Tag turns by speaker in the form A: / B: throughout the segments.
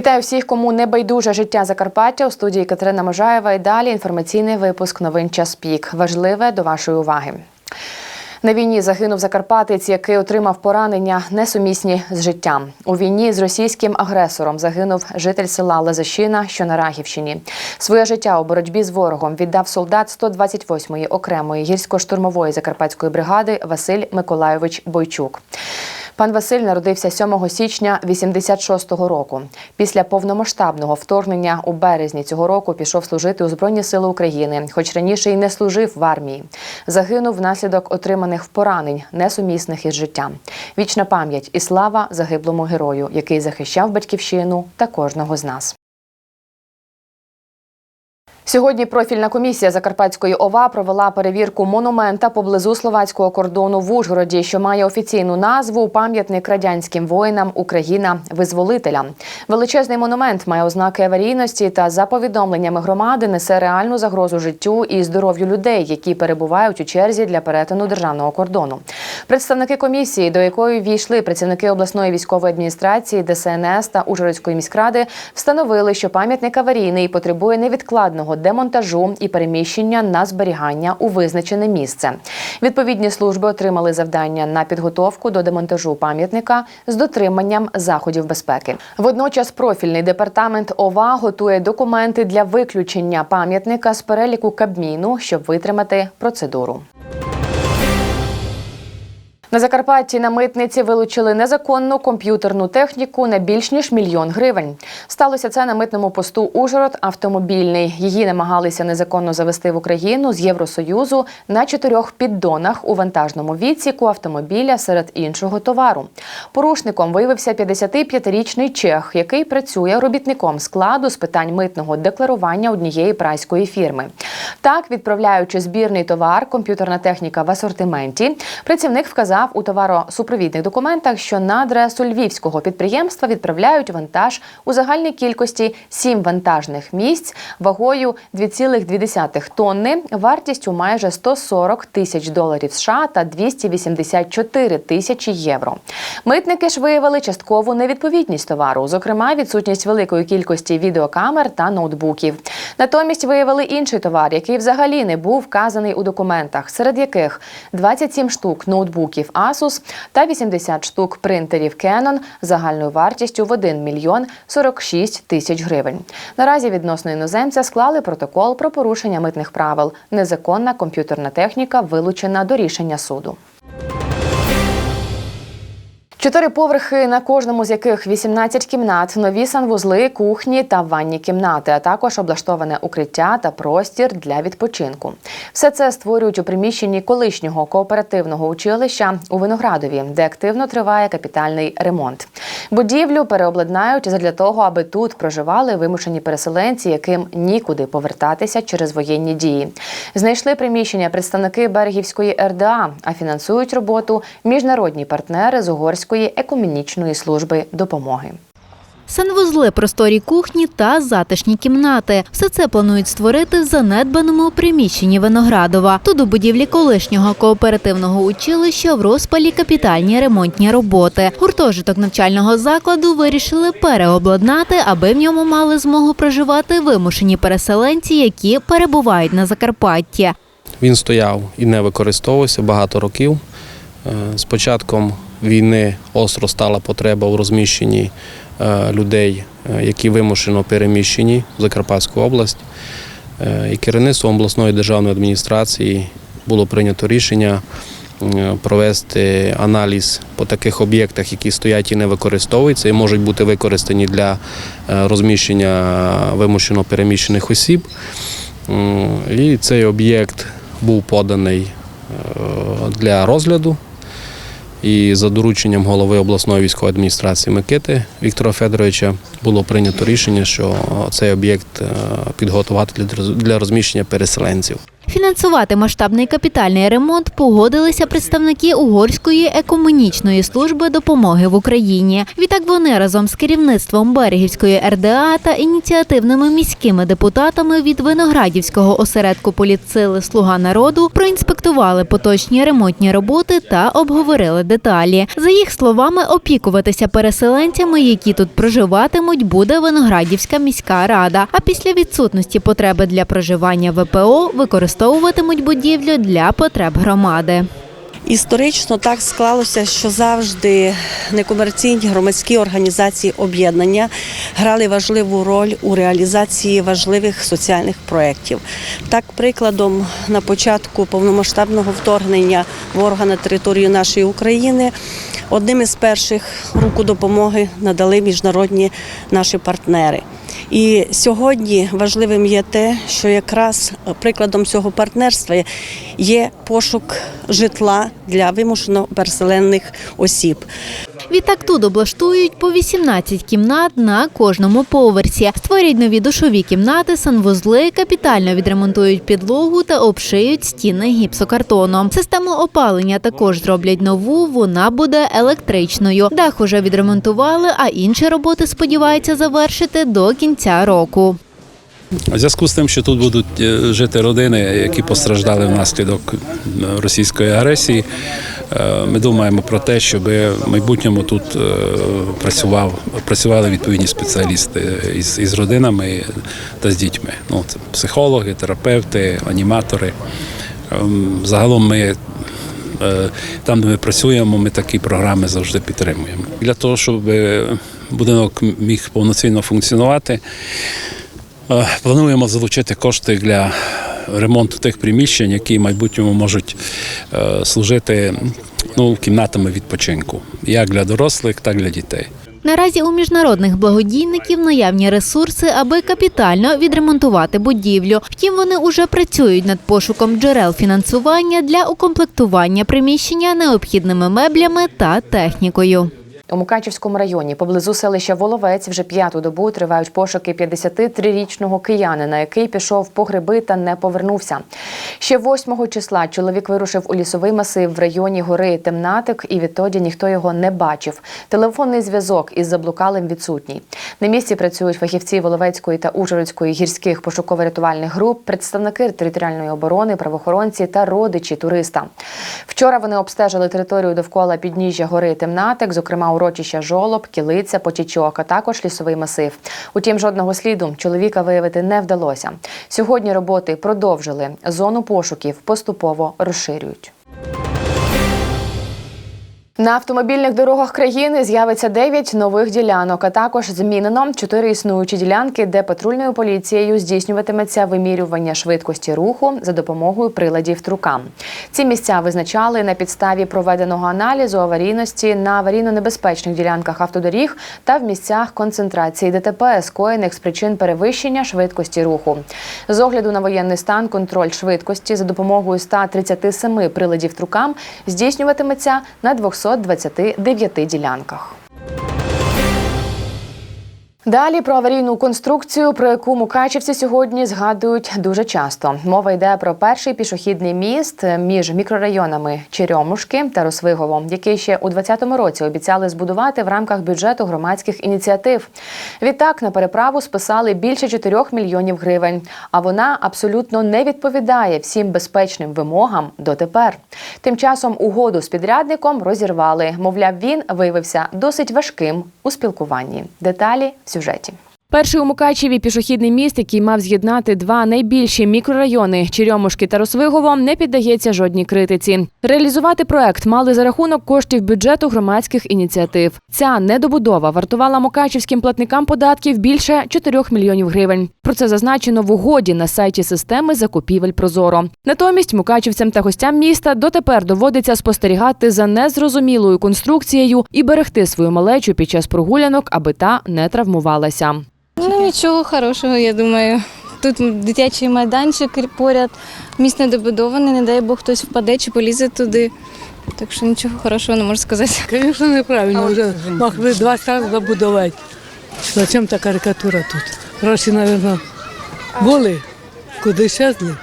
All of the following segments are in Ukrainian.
A: Вітаю всіх, кому не байдуже життя Закарпаття у студії Катерина Можаєва. І далі інформаційний випуск новин час пік. Важливе до вашої уваги. На війні загинув Закарпатець, який отримав поранення несумісні з життям. У війні з російським агресором загинув житель села Лазащина, що на Рахівщині. Своє життя у боротьбі з ворогом віддав солдат 128-ї окремої гірсько-штурмової закарпатської бригади Василь Миколайович Бойчук. Пан Василь народився 7 січня 86-го року. Після повномасштабного вторгнення у березні цього року пішов служити у Збройні Сили України, хоч раніше й не служив в армії. Загинув внаслідок отриманих поранень, несумісних із життям. Вічна пам'ять і слава загиблому герою, який захищав батьківщину та кожного з нас. Сьогодні профільна комісія Закарпатської ОВА провела перевірку монумента поблизу словацького кордону в Ужгороді, що має офіційну назву Пам'ятник радянським воїнам Україна визволителя. Величезний монумент має ознаки аварійності та за повідомленнями громади несе реальну загрозу життю і здоров'ю людей, які перебувають у черзі для перетину державного кордону. Представники комісії, до якої війшли працівники обласної військової адміністрації, ДСНС та Ужгородської міськради, встановили, що пам'ятник аварійний потребує невідкладного демонтажу і переміщення на зберігання у визначене місце. Відповідні служби отримали завдання на підготовку до демонтажу пам'ятника з дотриманням заходів безпеки. Водночас профільний департамент ОВА готує документи для виключення пам'ятника з переліку Кабміну, щоб витримати процедуру. На Закарпатті на митниці вилучили незаконну комп'ютерну техніку на більш ніж мільйон гривень. Сталося це на митному посту Ужгород автомобільний. Її намагалися незаконно завести в Україну з Євросоюзу на чотирьох піддонах у вантажному відсіку автомобіля серед іншого товару. Порушником виявився 55-річний чех, який працює робітником складу з питань митного декларування однієї прайської фірми. Так, відправляючи збірний товар, комп'ютерна техніка в асортименті, працівник вказав у товаросупровідних документах, що на адресу львівського підприємства відправляють вантаж у загальній кількості 7 вантажних місць вагою 2,2 тонни, вартістю майже 140 тисяч доларів США та 284 тисячі євро. Митники ж виявили часткову невідповідність товару, зокрема відсутність великої кількості відеокамер та ноутбуків. Натомість виявили інший товар, який взагалі не був вказаний у документах, серед яких 27 штук ноутбуків Asus та 80 штук принтерів Canon загальною вартістю в 1 мільйон 46 тисяч гривень. Наразі відносно іноземця склали протокол про порушення митних правил. Незаконна комп'ютерна техніка вилучена до рішення суду. Чотири поверхи, на кожному з яких 18 кімнат, нові санвузли, кухні та ванні кімнати, а також облаштоване укриття та простір для відпочинку. Все це створюють у приміщенні колишнього кооперативного училища у Виноградові, де активно триває капітальний ремонт. Будівлю переобладнають задля того, аби тут проживали вимушені переселенці, яким нікуди повертатися через воєнні дії. Знайшли приміщення представники Берегівської РДА, а фінансують роботу міжнародні партнери з Угорської екумінічної служби допомоги.
B: Санвузли, просторі кухні та затишні кімнати. Все це планують створити в занедбаному приміщенні Виноградова. Тут у будівлі колишнього кооперативного училища в розпалі капітальні ремонтні роботи. Гуртожиток навчального закладу вирішили переобладнати, аби в ньому мали змогу проживати вимушені переселенці, які перебувають на Закарпатті.
C: Він стояв і не використовувався багато років. Е, З початком війни остро стала потреба у розміщенні е, людей, е, які вимушено переміщені в Закарпатську область. Е, І керівництвом обласної державної адміністрації було прийнято рішення провести аналіз по таких об'єктах, які стоять і не використовуються, і можуть бути використані для розміщення вимушено переміщених осіб. І цей об'єкт був поданий для розгляду. І за дорученням голови обласної військової адміністрації Микити Віктора Федоровича було прийнято рішення, що цей об'єкт е, підготувати для розміщення переселенців.
B: Фінансувати масштабний капітальний ремонт погодилися представники Угорської екомунічної служби допомоги в Україні. Відтак вони разом з керівництвом Берегівської РДА та ініціативними міськими депутатами від Виноградівського осередку політсили Слуга народу проінспектували поточні ремонтні роботи та обговорили деталі. За їх словами, опікуватися переселенцями, які тут проживатимуть, буде Виноградівська міська рада. А після відсутності потреби для проживання ВПО використовуватимуть будівлю для потреб громади.
D: Історично так склалося, що завжди некомерційні громадські організації об'єднання грали важливу роль у реалізації важливих соціальних проєктів. Так, прикладом, на початку повномасштабного вторгнення ворога на територію нашої України одним із перших руку допомоги надали міжнародні наші партнери. І сьогодні важливим є те, що якраз прикладом цього партнерства є пошук житла для вимушено переселених осіб.
B: Відтак тут облаштують по 18 кімнат на кожному поверсі. Створять нові душові кімнати, санвузли, капітально відремонтують підлогу та обшиють стіни гіпсокартоном. Систему опалення також зроблять нову. Вона буде електричною. Дах уже відремонтували, а інші роботи сподіваються завершити до кінця року.
E: У зв'язку з тим, що тут будуть е, жити родини, які постраждали внаслідок е, російської агресії, е, ми думаємо про те, щоб в майбутньому тут працював, працювали відповідні спеціалісти із, із родинами та з дітьми. Ну, це психологи, терапевти, аніматори. Ем, Загалом ми там, де ми працюємо, ми такі програми завжди підтримуємо. Для того, щоб будинок міг повноцінно функціонувати, Плануємо залучити кошти для ремонту тих приміщень, які в майбутньому можуть е, служити ну, кімнатами відпочинку, як для дорослих, так і для дітей.
B: Наразі у міжнародних благодійників наявні ресурси, аби капітально відремонтувати будівлю. Втім, вони уже працюють над пошуком джерел фінансування для укомплектування приміщення необхідними меблями та технікою.
A: У Мукачівському районі поблизу селища Воловець вже п'яту добу тривають пошуки 53-річного киянина, який пішов по гриби та не повернувся. Ще 8 числа чоловік вирушив у лісовий масив в районі гори Темнатик, і відтоді ніхто його не бачив. Телефонний зв'язок із заблукалим відсутній. На місці працюють фахівці Воловецької та Ужгородської гірських пошуково-рятувальних груп, представники територіальної оборони, правоохоронці та родичі туриста. Вчора вони обстежили територію довкола підніжжя гори Темнатик, зокрема урочища Жолоб, Кілиця, Почечок, а також лісовий масив. Утім, жодного сліду чоловіка виявити не вдалося. Сьогодні роботи продовжили. Зону пошуків поступово розширюють. На автомобільних дорогах країни з'явиться 9 нових ділянок, а також змінено 4 існуючі ділянки, де патрульною поліцією здійснюватиметься вимірювання швидкості руху за допомогою приладів трукам. Ці місця визначали на підставі проведеного аналізу аварійності на аварійно-небезпечних ділянках автодоріг та в місцях концентрації ДТП, скоєних з причин перевищення швидкості руху. З огляду на воєнний стан контроль швидкості за допомогою 137 приладів трукам здійснюватиметься на 229 ділянках. Далі про аварійну конструкцію, про яку мукачівці сьогодні згадують дуже часто. Мова йде про перший пішохідний міст між мікрорайонами Черемушки та Росвигово, який ще у 2020 році обіцяли збудувати в рамках бюджету громадських ініціатив. Відтак на переправу списали більше 4 мільйонів гривень, а вона абсолютно не відповідає всім безпечним вимогам дотепер. Тим часом угоду з підрядником розірвали. Мовляв, він виявився досить важким у спілкуванні. Деталі в сюжеті. Перший у Мукачеві пішохідний міст, який мав з'єднати два найбільші мікрорайони Черемушки та Росвигово, не піддається жодній критиці. Реалізувати проект мали за рахунок коштів бюджету громадських ініціатив. Ця недобудова вартувала мукачівським платникам податків більше 4 мільйонів гривень. Про це зазначено в угоді на сайті системи закупівель Прозоро. Натомість мукачівцям та гостям міста дотепер доводиться спостерігати за незрозумілою конструкцією і берегти свою малечу під час прогулянок, аби та не травмувалася.
F: Ну нічого хорошого, я думаю. Тут дитячий майданчик поряд, міст недобудований, не дай Бог хтось впаде чи полізе туди. Так що нічого хорошого не можу сказати.
G: Звісно, неправильно. Вже могли 20 разів забудувати. Зачем та карикатура тут? Гроші, мабуть, були, куди щезли.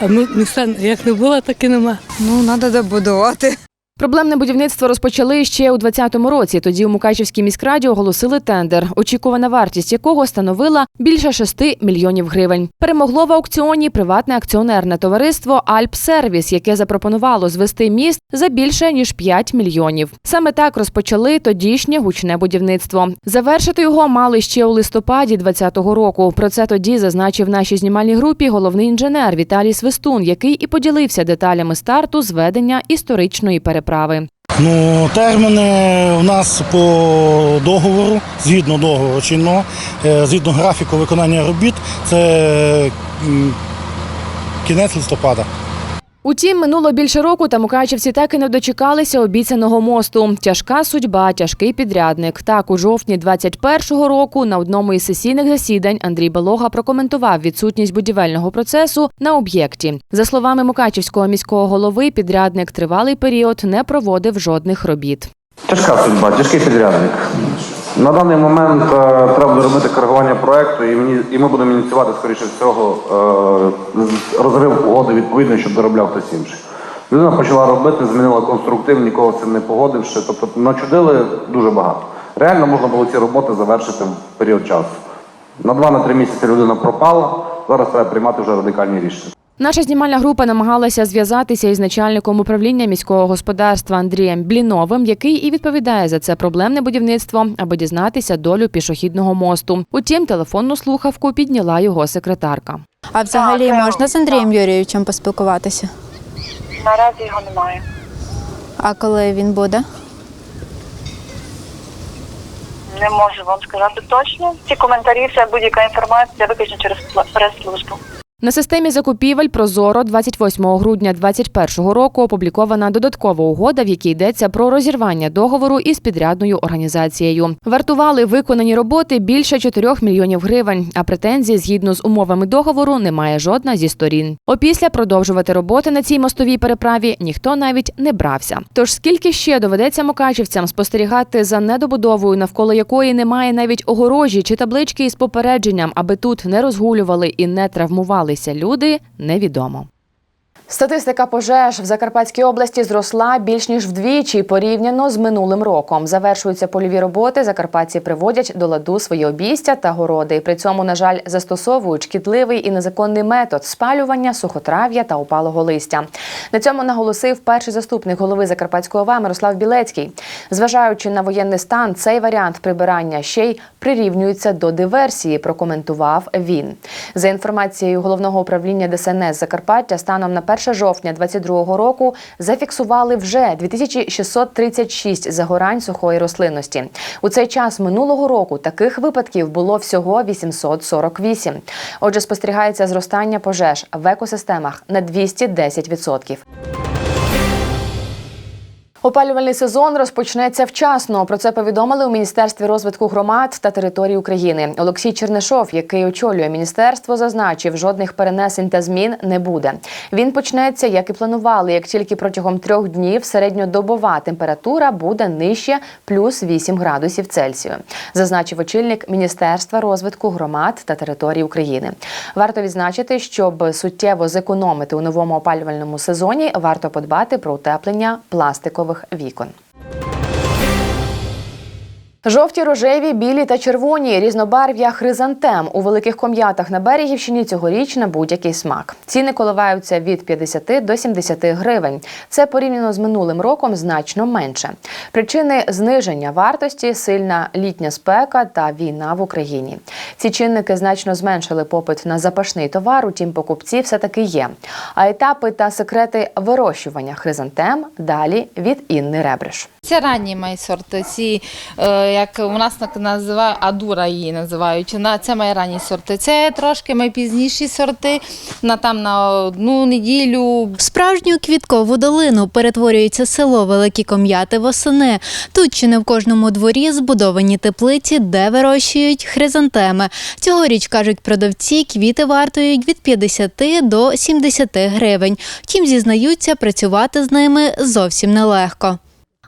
G: А ми міста як не було, так і нема.
H: Ну, треба добудувати.
A: Проблемне будівництво розпочали ще у 2020 році. Тоді у Мукачівській міськраді оголосили тендер, очікувана вартість якого становила більше 6 мільйонів гривень. Перемогло в аукціоні приватне акціонерне товариство Альпсервіс, яке запропонувало звести міст за більше ніж 5 мільйонів. Саме так розпочали тодішнє гучне будівництво. Завершити його мали ще у листопаді 2020 року. Про це тоді зазначив нашій знімальній групі головний інженер Віталій Свистун, який і поділився деталями старту зведення історичної переправи.
I: Ну, терміни у нас по договору, згідно договору чинного, е, згідно графіку виконання робіт, це кінець листопада.
A: Утім, минуло більше року, та мукачівці так і не дочекалися обіцяного мосту. Тяжка судьба, тяжкий підрядник. Так, у жовтні 21-го року на одному із сесійних засідань Андрій Балога прокоментував відсутність будівельного процесу на об'єкті. За словами мукачівського міського голови, підрядник тривалий період не проводив жодних робіт.
J: Тяжка судьба, тяжкий підрядник. На даний момент е, треба робити коригування проекту, і мені і ми будемо ініціювати скоріше всього е, розрив угоди відповідно, щоб доробляв хтось інший. Людина почала робити, змінила конструктив, нікого з цим не погодивши. Тобто начудили дуже багато. Реально можна було ці роботи завершити в період часу. На 2-3 місяці людина пропала. Зараз треба приймати вже радикальні рішення.
A: Наша знімальна група намагалася зв'язатися із начальником управління міського господарства Андрієм Бліновим, який і відповідає за це проблемне будівництво, аби дізнатися долю пішохідного мосту. Утім, телефонну слухавку підняла його секретарка.
H: А взагалі можна з Андрієм Юрійовичем поспілкуватися?
K: Наразі його немає.
H: А коли він буде?
K: Не можу вам сказати точно. Ці коментарі, вся будь-яка інформація виключно через прес-службу.
A: На системі закупівель Прозоро 28 грудня 2021 року опублікована додаткова угода, в якій йдеться про розірвання договору із підрядною організацією. Вартували виконані роботи більше 4 мільйонів гривень. А претензій згідно з умовами договору немає жодна зі сторін. Опісля продовжувати роботи на цій мостовій переправі ніхто навіть не брався. Тож скільки ще доведеться мукачівцям спостерігати за недобудовою, навколо якої немає навіть огорожі чи таблички із попередженням, аби тут не розгулювали і не травмувалися люди, невідомо. Статистика пожеж в Закарпатській області зросла більш ніж вдвічі порівняно з минулим роком. Завершуються польові роботи. Закарпатці приводять до ладу свої обійстя та городи. При цьому, на жаль, застосовують шкідливий і незаконний метод спалювання, сухотрав'я та опалого листя. На цьому наголосив перший заступник голови Закарпатської ОВА Мирослав Білецький. Зважаючи на воєнний стан, цей варіант прибирання ще й прирівнюється до диверсії. Прокоментував він. За інформацією головного управління ДСНС Закарпаття, станом на 1 жовтня 2022 року зафіксували вже 2636 загорань сухої рослинності. У цей час минулого року таких випадків було всього 848. Отже, спостерігається зростання пожеж в екосистемах на 210%. Опалювальний сезон розпочнеться вчасно. Про це повідомили у міністерстві розвитку громад та територій України. Олексій Чернишов, який очолює міністерство, зазначив, жодних перенесень та змін не буде. Він почнеться, як і планували, як тільки протягом трьох днів середньодобова температура буде нижче плюс 8 градусів Цельсію, зазначив очільник міністерства розвитку громад та територій України. Варто відзначити, щоб суттєво зекономити у новому опалювальному сезоні, варто подбати про утеплення пластикових вікон. Жовті, рожеві, білі та червоні різнобарв'я хризантем у великих ком'ятах на Берегівщині цьогоріч на будь-який смак. Ціни коливаються від 50 до 70 гривень. Це порівняно з минулим роком значно менше. Причини зниження вартості сильна літня спека та війна в Україні. Ці чинники значно зменшили попит на запашний товар, утім покупці все таки є. А етапи та секрети вирощування хризантем далі від Інни Ребриш.
L: Це ранні мої. Ці, е, як у нас називають, адура її називають. На, це мої ранні сорти. Це трошки мої пізніші сорти, на, там, на одну неділю.
B: Справжню квіткову долину перетворюється село Великі Ком'яти восени. Тут чи не в кожному дворі збудовані теплиці, де вирощують хризантеми. Цьогоріч, кажуть продавці, квіти вартують від 50 до 70 гривень. Втім, зізнаються, працювати з ними зовсім нелегко.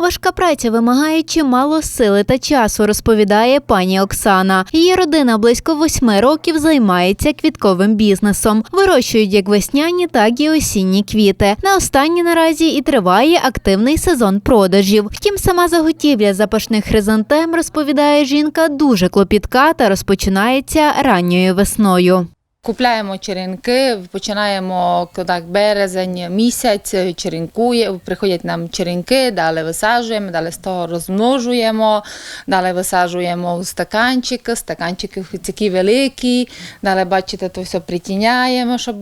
B: Важка праця вимагає чимало сили та часу, розповідає пані Оксана. Її родина близько восьми років займається квітковим бізнесом. Вирощують як весняні, так і осінні квіти. На останні наразі і триває активний сезон продажів. Втім, сама заготівля запашних хризантем, розповідає жінка, дуже клопітка та розпочинається ранньою весною.
L: Купляємо черенки, починаємо так, березень місяць, черенкує, приходять нам черенки, далі висаджуємо, далі з того розмножуємо, далі висаджуємо у стаканчики, стаканчики такі великі, далі бачите, то все притіняємо, щоб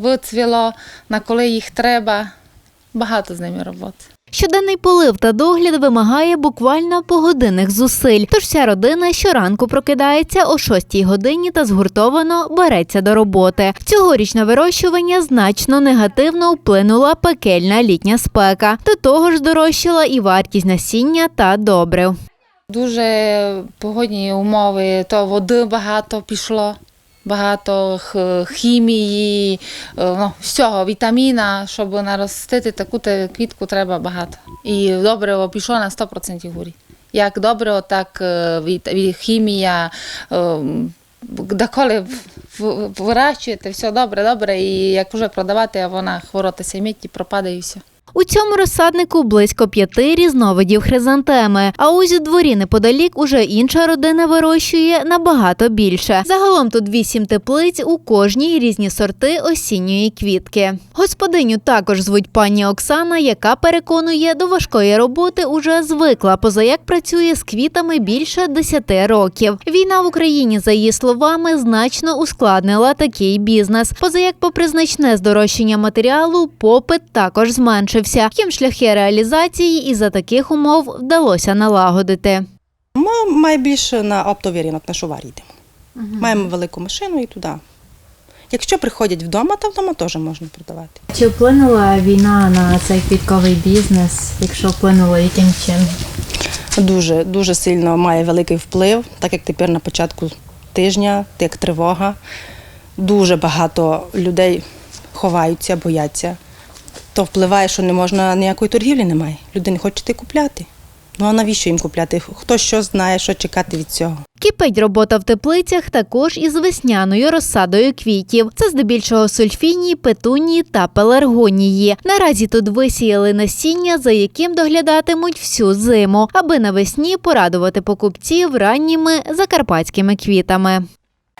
L: вицвіло, на коли їх треба. Багато з ними роботи.
B: Щоденний полив та догляд вимагає буквально погодинних зусиль. Тож вся родина щоранку прокидається о 6 годині та згуртовано береться до роботи. Цьогоріч на вирощування значно негативно вплинула пекельна літня спека. До того ж здорожчала і вартість насіння та добрив.
L: Дуже погодні умови, то води багато пішло, багато хімії, е, ну, всього, вітаміна, щоб наростити таку квітку треба багато. І добриво пішло на 100% горі. Як добриво, так е, хімія. е, Доколи вирощуєте, все добре, добре, і як вже продавати, вона хворотися мить і пропадає і все.
B: У цьому розсаднику близько п'яти різновидів хризантеми. А ось у дворі неподалік уже інша родина вирощує набагато більше. Загалом тут вісім теплиць, у кожній різні сорти осінньої квітки. Господиню також звуть пані Оксана, яка переконує, до важкої роботи уже звикла, позаяк працює з квітами більше 10 років. Війна в Україні, за її словами, значно ускладнила такий бізнес. Позаяк, попри значне здорожчання матеріалу, попит також зменшився. Втім, шляхи реалізації і за таких умов вдалося налагодити.
M: Ми найбільше на оптовий ринок на шувар йдемо. Маємо велику машину і туди. Якщо приходять вдома, то вдома теж можна продавати.
H: Чи вплинула війна на цей квітковий бізнес? Якщо вплинуло, яким чином?
M: Дуже дуже сильно має великий вплив, так як тепер на початку тижня, як тривога. Дуже багато людей ховаються, бояться. То впливає, що не можна ніякої торгівлі немає. Люди не хочуть купляти. Ну а навіщо їм купляти? Хто що знає, що чекати від цього?
B: Кипить робота в теплицях також із весняною розсадою квітів. Це здебільшого сульфінії, петунії та пеларгонії. Наразі тут висіяли насіння, за яким доглядатимуть всю зиму, аби навесні порадувати покупців ранніми закарпатськими квітами.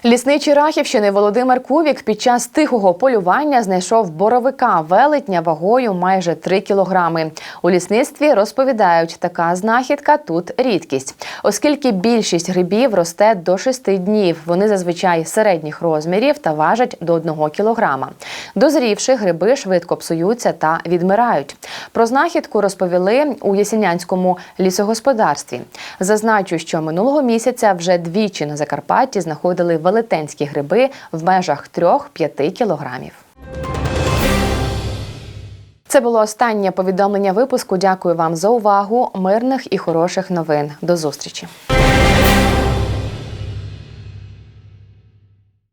A: Лісничий Рахівщини Володимир Кувік під час тихого полювання знайшов боровика велетня вагою майже 3 кілограми. У лісництві розповідають, така знахідка тут рідкість, оскільки більшість грибів росте до 6 днів. Вони зазвичай середніх розмірів та важать до 1 кілограма. Дозрівши, гриби швидко псуються та відмирають. Про знахідку розповіли у Ясінянському лісогосподарстві. Зазначу, що минулого місяця вже двічі на Закарпатті знаходили велетенські гриби в межах 3-5 кілограмів. Це було останнє повідомлення випуску. Дякую вам за увагу. Мирних і хороших новин. До зустрічі.